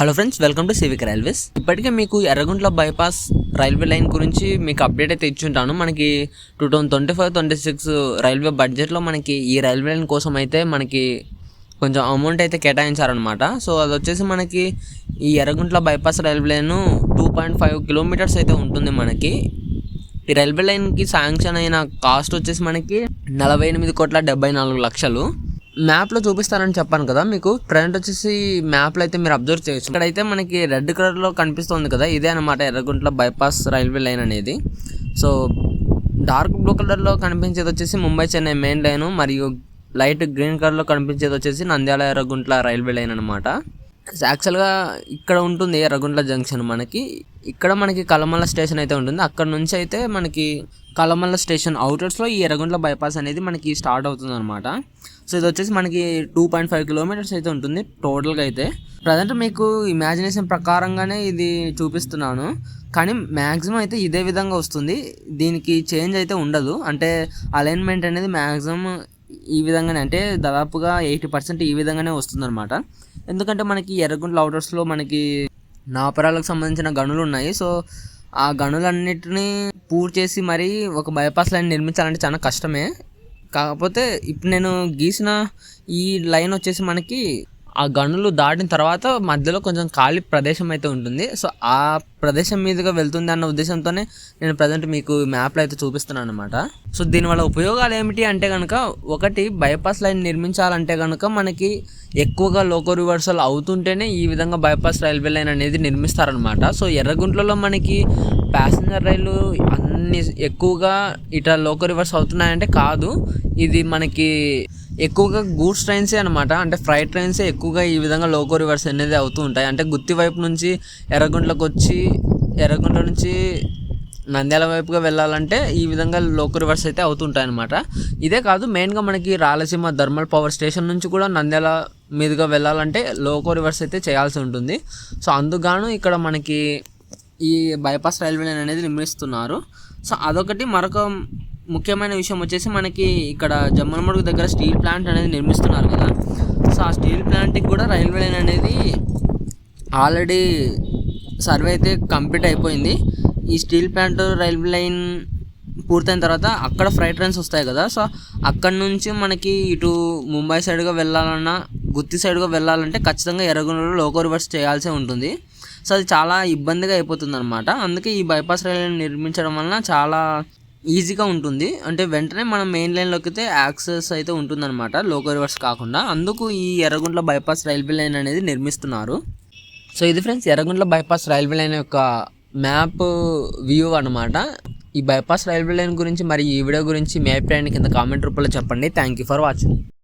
Hello friends welcome to civic railways ఇప్పటికే మీకు Yerraguntla bypass railway line గురించి మీకు అప్డేట్ అయితే ఇచ్చుంటాను. మనకి two thousand twenty five twenty six railway బడ్జెట్లో మనకి ఈ రైల్వే లైన్ కోసం అయితే మనకి కొంచెం అమౌంట్ అయితే కేటాయించారనమాట సో అది వచ్చేసి మనకి ఈ Erraguntla bypass railway line two point five kilometres అయితే ఉంటుంది మనకి. ఈ రైల్వే లైన్కి శాంక్షన్ అయిన కాస్ట్ వచ్చేసి మనకి నలభై ఎనిమిది కోట్ల డెబ్బై నాలుగు లక్షలు. మ్యాప్లో చూపిస్తానని చెప్పాను కదా మీకు ప్రజెంట్ వచ్చేసి మ్యాప్లో అయితే మీరు అబ్జర్వ్ చేయొచ్చు. ఇక్కడైతే మనకి రెడ్ కలర్లో కనిపిస్తుంది కదా ఇదే అనమాట ఎర్రగుంట్ల బైపాస్ రైల్వే లైన్ అనేది. సో డార్క్ బ్లూ కలర్లో కనిపించేది వచ్చేసి ముంబై చెన్నై మెయిన్ లైన్ మరియు లైట్ గ్రీన్ కలర్లో కనిపించేది వచ్చేసి నంద్యాల ఎర్రగుంట్ల రైల్వే లైన్ అనమాట యాక్చువల్గా ఇక్కడ ఉంటుంది ఎర్రగుంట్ల జంక్షన్ మనకి. ఇక్కడ మనకి కలమల్ల స్టేషన్ అయితే ఉంటుంది. అక్కడ నుంచి అయితే మనకి కలమల్ల స్టేషన్ అవుటర్స్లో ఈ ఎర్రగుంట్ల బైపాస్ అనేది మనకి స్టార్ట్ అవుతుంది అనమాట సో ఇది వచ్చేసి మనకి టూ పాయింట్ ఫైవ్ కిలోమీటర్స్ అయితే ఉంటుంది టోటల్గా అయితే. ప్రజెంట్ మీకు ఇమాజినేషన్ ప్రకారంగానే ఇది చూపిస్తున్నాను. కానీ మ్యాక్సిమం అయితే ఇదే విధంగా వస్తుంది. దీనికి చేంజ్ అయితే ఉండదు. అంటే అలైన్మెంట్ అనేది మ్యాక్సిమం ఈ విధంగానే అంటే దాదాపుగా ఎయిటీ పర్సెంట్ ఈ విధంగానే వస్తుందన్నమాట. ఎందుకంటే మనకి ఎర్రగుంట్ల అవుటర్స్లో మనకి నాపరాలకు సంబంధించిన గనులు ఉన్నాయి. సో ఆ గనులన్నిటినీ పూర్తి చేసి మరీ ఒక బైపాస్ లైన్ నిర్మించాలంటే చాలా కష్టమే. కాకపోతే ఇప్పుడు నేను గీసిన ఈ లైన్ వచ్చేసి మనకి ఆ గనులు దాటిన తర్వాత మధ్యలో కొంచెం ఖాళీ ప్రదేశం అయితే ఉంటుంది. సో ఆ ప్రదేశం మీదుగా వెళ్తుంది అన్న ఉద్దేశంతోనే నేను ప్రజెంట్ మీకు మ్యాప్లో అయితే చూపిస్తున్నాను అనమాట సో దీనివల్ల ఉపయోగాలు ఏమిటి అంటే కనుక ఒకటి బైపాస్ లైన్ నిర్మించాలంటే కనుక మనకి ఎక్కువగా లోకో రివర్సల్ అవుతుంటేనే ఈ విధంగా బైపాస్ రైల్వే లైన్ అనేది నిర్మిస్తారనమాట సో ఎర్రగుంట్లలో మనకి ప్యాసింజర్ రైలు అన్ని ఎక్కువగా ఇట్లా లోకో రివర్స్ అవుతున్నాయంటే కాదు. ఇది మనకి ఎక్కువగా గూడ్స్ ట్రైన్సే అనమాట అంటే ఫ్రైట్ ట్రైన్సే ఎక్కువగా ఈ విధంగా లోకో రివర్స్ అనేది అవుతూ ఉంటాయి. అంటే గుత్తి వైపు నుంచి ఎర్రగుంట్లకు వచ్చి ఎర్రగుంట నుంచి నంద్యాల వైపుగా వెళ్ళాలంటే ఈ విధంగా లోకో రివర్స్ అయితే అవుతుంటాయి అనమాట ఇదే కాదు మెయిన్గా మనకి రాయలసీమ థర్మల్ పవర్ స్టేషన్ నుంచి కూడా నంద్యాల మీదుగా వెళ్ళాలంటే లోకో రివర్స్ అయితే చేయాల్సి ఉంటుంది. సో అందుగాను ఇక్కడ మనకి ఈ బైపాస్ రైల్వే లైన్ అనేది నిర్మిస్తున్నారు. సో అదొకటి. మరొక ముఖ్యమైన విషయం వచ్చేసి మనకి ఇక్కడ జమ్మనమడుగు దగ్గర స్టీల్ ప్లాంట్ అనేది నిర్మిస్తున్నారు కదా. సో ఆ స్టీల్ ప్లాంట్కి కూడా రైల్వే లైన్ అనేది ఆల్రెడీ సర్వే అయితే కంప్లీట్ అయిపోయింది. ఈ స్టీల్ ప్లాంట్ రైల్వే లైన్ పూర్తయిన తర్వాత అక్కడ ఫ్రైట్ ట్రైన్స్ వస్తాయి కదా. సో అక్కడ నుంచి మనకి ఇటు ముంబై సైడ్గా వెళ్ళాలన్నా గుత్తి సైడ్గా వెళ్ళాలంటే ఖచ్చితంగా ఎర్రగొండలో లోకో రివర్స్ చేయాల్సి ఉంటుంది. సో అది చాలా ఇబ్బందిగా అయిపోతుంది అనమాట అందుకే ఈ బైపాస్ రైలు నిర్మించడం వలన చాలా ఈజీగా ఉంటుంది. అంటే వెంటనే మనం మెయిన్ లైన్లోకి అయితే యాక్సెస్ అయితే ఉంటుందన్నమాట. లోకో రివర్స్ కాకుండా. అందుకు ఈ ఎర్రగుంట్ల బైపాస్ రైల్వే లైన్ అనేది నిర్మిస్తున్నారు. సో ఇది friends Erraguntla bypass railway line యొక్క మ్యాప్ వ్యూ అనమాట ఈ బైపాస్ రైల్వే లైన్ గురించి మరి ఈ వీడియో గురించి మీ అభిప్రాయాన్ని కింద కామెంట్ రూపంలో చెప్పండి. Thank you for watching